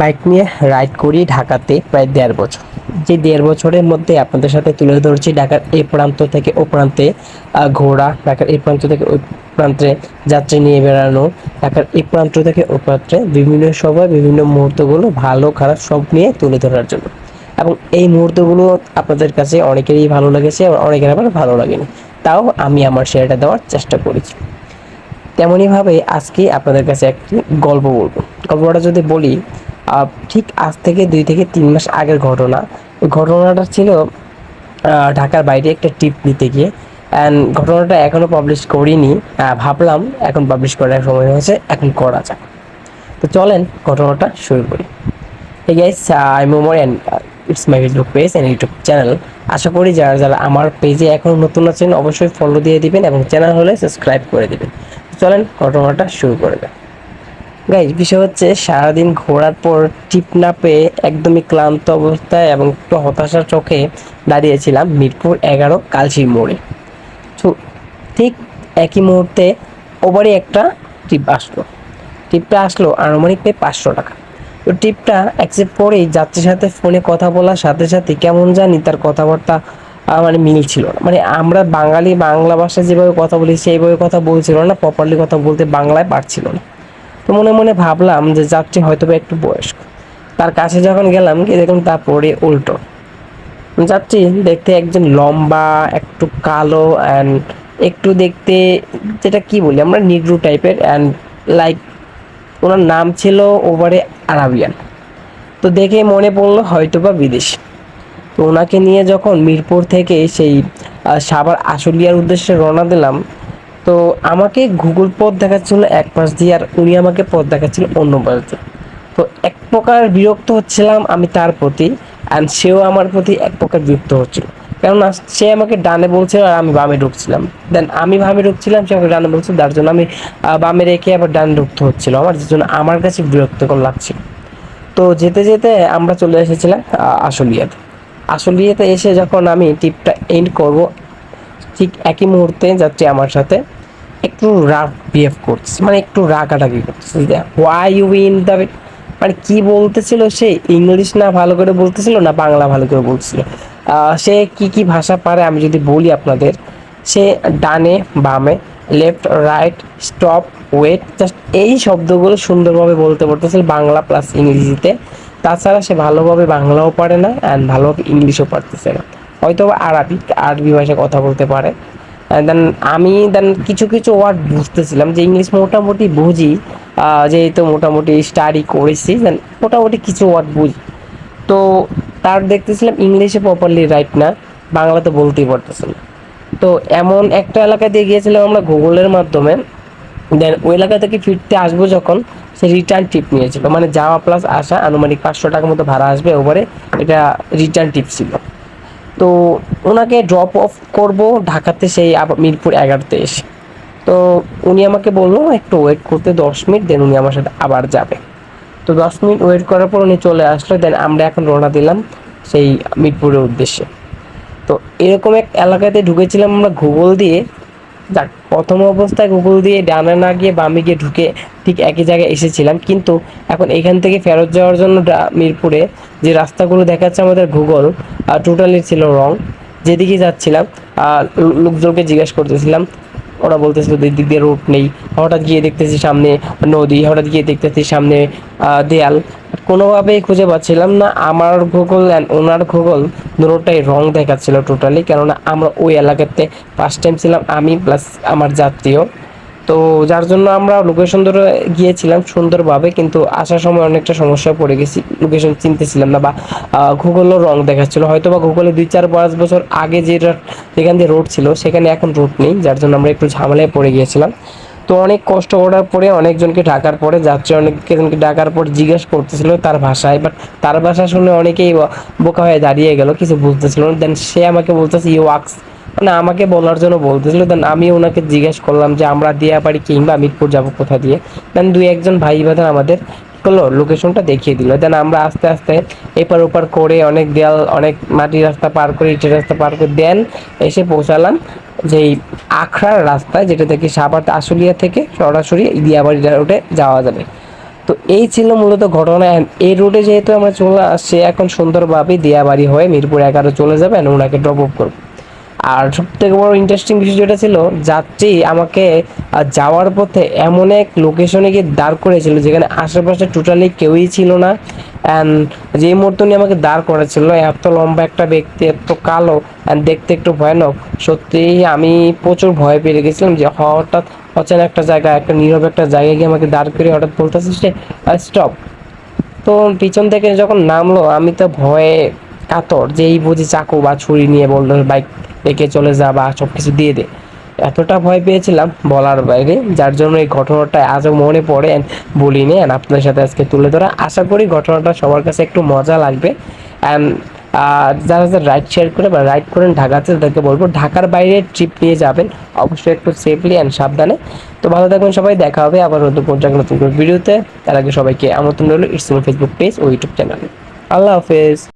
Bike নিয়ে ride করি ঢাকাতে প্রায় দেড় বছর। যে দেড় বছরের মধ্যে আপনাদের সাথে তুলে ধরছি ঢাকার এ প্রান্ত থেকে ও প্রান্তে ঘোরা ঢাকার এই প্রান্ত থেকে ওই প্রান্তে যাত্রী নিয়ে বেড়ানো, ঢাকার এই প্রান্ত থেকে ও প্রান্তে বিভিন্ন সময় বিভিন্ন মুহূর্তগুলো ভালো, খারাপ সব নিয়ে তুলে ধরার জন্য। এবং এই মুহূর্তগুলো আপনাদের কাছে অনেকেরই ভালো লেগেছে আবার অনেকের আবার ভালো লাগেনি। তাও আমি আমার শেয়ারটা দেওয়ার চেষ্টা করেছি। তেমনইভাবে আজকে আপনাদের কাছে একটি গল্প বলব। গল্পটা যদি বলি ঠিক আজ থেকে দুই থেকে তিন মাস আগের ঘটনা। ঘটনাটা ছিল ঢাকার বাইরে একটা ট্রিপ নিতে গিয়ে। অ্যান্ড ঘটনাটা এখনও পাবলিশ করিনি। ভাবলাম এখন পাবলিশ করার সময় হয়েছে, এখন করা যাক। তো চলেন ঘটনাটা শুরু করি। হে গাইস আই মোমোর and it's my Facebook page and YouTube channel আশা করি যারা যারা আমার পেজে এখনও নতুন আছেন, অবশ্যই ফলো দিয়ে দিবেন এবং চ্যানেল হলে সাবস্ক্রাইব করে দিবেন। চলেন ঘটনাটা শুরু করে দেন গাইজ বিষয় হচ্ছে সারাদিন ঘোরার পর টিপ না পেয়ে একদমই ক্লান্ত অবস্থায় এবং একটু হতাশার চোখে দাঁড়িয়েছিলাম মিরপুর এগারো কালচির মোড়ে। তো ঠিক একই মুহূর্তে ওবারই একটা টিপ আসলো। টিপটা আসলো আনুমানিক পেয়ে পাঁচশো টাকা। তো টিপটা অ্যাকসেপ্ট করেই যাত্রীর সাথে ফোনে কথা বলার সাথে সাথে কেমন জানি তার কথাবার্তা মানে মিল ছিল না। মানে আমরা বাঙালি বাংলা ভাষায় যেভাবে কথা বলি সেইভাবে কথা বলছিল না প্রপারলি কথা বলতে বাংলায় পারছিল না। তো মনে মনে ভাবলাম যে যাত্রী হয়তো একটু বয়স্ক। তার কাছে যখন গেলাম, গিয়ে দেখলাম তারপরে উল্টো। যাত্রী দেখতে একজন লম্বা, একটু কালো অ্যান্ড একটু দেখতে যেটা কি বলি, আমরা নিগ্রু টাইপের অ্যান্ড লাইক ওনার নাম ছিল ওভারে আরাবিয়ান। তো দেখে মনে পড়ল হয়তো বা বিদেশ। তো ওনাকে নিয়ে যখন মিরপুর থেকে সেই সাভার আশুলিয়ার উদ্দেশ্যে রওনা দিলাম তো আমাকে গুগল পথ দেখাচ্ছিল এক পাশ দিয়ে আর উনি আমাকে পথ দেখাচ্ছিল অন্য পাশ দিয়ে। তো এক প্রকার বিরক্ত হচ্ছিলাম আমি তার প্রতি অ্যান্ড সেও আমার প্রতি এক প্রকার বিরক্ত হচ্ছিল। কেননা সে আমাকে ডানে বলছিল আর আমি বামে ঢুকছিলাম। দেন আমি বামে ঢুকছিলাম সে আমাকে ডানে বলছিল তার জন্য আমি বামে রেখে আবার ডানে ঢুকতে হচ্ছিল। আমার যার জন্য আমার কাছে বিরক্তকর লাগছিল। তো যেতে যেতে আমরা চলে এসেছিলাম আহ, আশুলিয়াতে। আশুলিয়াতে এসে যখন আমি টিপটা এন্ড করব ঠিক একই মুহূর্তে যাচ্ছে আমার সাথে। একটু রাগ বিহেভ করছে মানে একটু রাগাটাগি করতেছে হোয়াই ইউ ইন দ্য মানে কি বলতেছিল সে? ইংলিশ না ভালো করে বলতেছিল না বাংলা ভালো করে বলতেছিল? সে কি কি ভাষা পারে আমি যদি বলি আপনাদের? সে ডানে, বামে left right stop wait just এই শব্দগুলো সুন্দরভাবে বলতে পারতেছিল বাংলা প্লাস ইংরেজিতে। তাছাড়া সে ভালোভাবে বাংলাও পারে না অ্যান্ড ভালোভাবে ইংলিশও পারতেছে না। হয়তো আরবি আরবি ভাষায় কথা বলতে পারে। দেন আমি দেন কিছু কিছু ওয়ার্ড বুঝতেছিলাম যে ইংলিশ মোটামুটি বুঝি যেহেতু মোটামুটি স্টাডি করেছি দেন মোটামুটি কিছু ওয়ার্ড বুঝি। তো তার দেখতেছিলাম ইংলিশে প্রপারলি রাইট না, বাংলাতে বলতেই পারতেছে না। তো এমন একটা এলাকা দিয়ে গিয়েছিলাম আমরা গুগলের মাধ্যমে দেন ওই এলাকা থেকে ফিরতে আসব যখন, সে রিটার্ন টিপ নিয়েছিল। মানে যাওয়া প্লাস আসা, আনুমানিক পাঁচশো টাকার মতো ভাড়া আসবে ওভারে এটা রিটার্ন টিপ ছিল। তো ওনাকে ড্রপ অফ করব ঢাকাতে সেই মিরপুর এগারোতে এসে। তো উনি আমাকে বলল, একটু ওয়েট করতে দশ মিনিট দেন উনি আমার সাথে আবার যাবে। তো দশ মিনিট ওয়েট করার পর উনি চলে আসলো দেন আমরা এখন রওনা দিলাম সেই মিরপুরের উদ্দেশ্যে। তো এরকম এক এলাকাতে ঢুকেছিলাম আমরা গুগল দিয়ে। যাক, প্রথম অবস্থায় গুগল দিয়ে ডানে না গিয়ে বামে গিয়ে ঢুকে ঠিক একই জায়গায় এসেছিলাম। কিন্তু এখন এখান থেকে ফেরত যাওয়ার জন্য মিরপুরে যে রাস্তাগুলো দেখাচ্ছে আমাদের গুগল টোটালি ছিল রং যেদিকে যাচ্ছিলাম লোকজনকে জিজ্ঞেস করতেছিলাম, ওরা বলতেছিল দিক দিয়ে রোড নেই। হঠাৎ গিয়ে দেখতেছি সামনে নদী, হঠাৎ গিয়ে দেখতেছি সামনে দেয়াল। কোনোভাবেই খুঁজে পাচ্ছিলাম না। আমার গুগল অ্যান্ড ওনার গুগল দুটোটাই রং দেখাচ্ছিল টোটালি কেননা আমরা ওই এলাকাতে ফার্স্ট টাইম ছিলাম, আমি প্লাস আমার যাত্রীও তো যার জন্য আমরা লোকেশন ধরে গিয়েছিলাম সুন্দরভাবে, কিন্তু আসার সময় অনেকটা সমস্যায় পড়ে গেছি। লোকেশন চিনতেছিলাম না বা গুগলও রং দেখাচ্ছিল। হয়তো বা গুগলে দুই চার পাঁচ বছর আগে যেটা, যেখান দিয়ে রোড ছিল, সেখানে এখন রোড নেই, যার জন্য আমরা একটু ঝামেলায় পড়ে গিয়েছিলাম। তো অনেক কষ্ট করার পরে অনেকজনকে ডাকার পরে যাত্রী অনেকজনকে ডাকার পর জিজ্ঞেস করতেছিল তার ভাষায় বাট তার ভাষা শুনে অনেকেই বোকা হয়ে দাঁড়িয়ে গেল, কিছু বুঝতেছিল না। দেন সে আমাকে বলতেছে ইউ ওয়াক্স মানে আমাকে বলার জন্য বলতেছিল। দেন আমি ওনাকে জিজ্ঞেস করলাম যে, আমরা দিয়াবাড়ি কিংবা মিরপুর যাব কোথা দিয়ে? দেন দুই একজন ভাই বাঁধা আমাদের করল লোকেশনটা দেখিয়ে দিল। দেন আমরা আস্তে আস্তে এপার ওপার করে অনেক দেয়াল, অনেক মাটির রাস্তা পার করে, ইটের রাস্তা পার করে দেন এসে পৌঁছালাম। যেই আখড়ার রাস্তায় যেটা থেকে সাবাত আশুলিয়া থেকে সরাসরি দিয়াবাড়ি রোডে যাওয়া যাবে। তো এই ছিল মূলত ঘটনা এই রুটে যেহেতু আমরা চলে আসছি, এখন সুন্দরভাবে দিয়াবাড়ি হয়ে মিরপুর এগারো চলে যাবে ওনাকে ড্রপ অফ করব। আর সব থেকে বড় ইন্টারেস্টিং বিষয় যেটা ছিল, যাত্রী আমাকে যাওয়ার পথে এমন এক লোকেশনে গিয়ে দাঁড় করেছিল যেখানে আশেপাশে টোটালি কেউই ছিল না। অ্যান্ড যে মুহূর্ত নিয়ে আমাকে দাঁড় করেছিল এত লম্বা একটা ব্যক্তি, এত কালো অ্যান্ড দেখতে একটু ভয়ানক, সত্যি আমি প্রচুর ভয় পেয়ে গেছিলাম যে হঠাৎ অচেনা একটা জায়গা একটা নীরব একটা জায়গায় গিয়ে আমাকে দাঁড় করে হঠাৎ বলতেছে সে স্টপ তো পিছন থেকে যখন নামলো, আমি তো ভয়ে কাতর, যে এই বুঝি চাকু বা ছুরি নিয়ে বলল, বাইক রেখে চলে যা বা সব কিছু দিয়ে দে। এতটা ভয় পেয়েছিলাম বলার বাইরে, যার জন্য এই ঘটনাটা আজও মনে পড়ে and বলিনি। অ্যান্ড আপনাদের সাথে আজকে তুলে ধরা। আশা করি ঘটনাটা সবার কাছে একটু মজা লাগবে। অ্যান্ড যারা যারা রাইড শেয়ার করে বা রাইড করেন ঢাকাতে, তাদেরকে বলব ঢাকার বাইরে ট্রিপ নিয়ে যাবেন। অবশ্যই একটু সেফলি অ্যান্ড সাবধানে। তো ভালো থাকবেন সবাই, দেখা হবে আবার নতুন জায়গায় নতুন ভিডিওতে। তার আগে সবাইকে আমন্ত্রণ রইল ইটস ফেসবুক পেজ ও ইউটিউব চ্যানেলে আল্লাহ হাফেজ।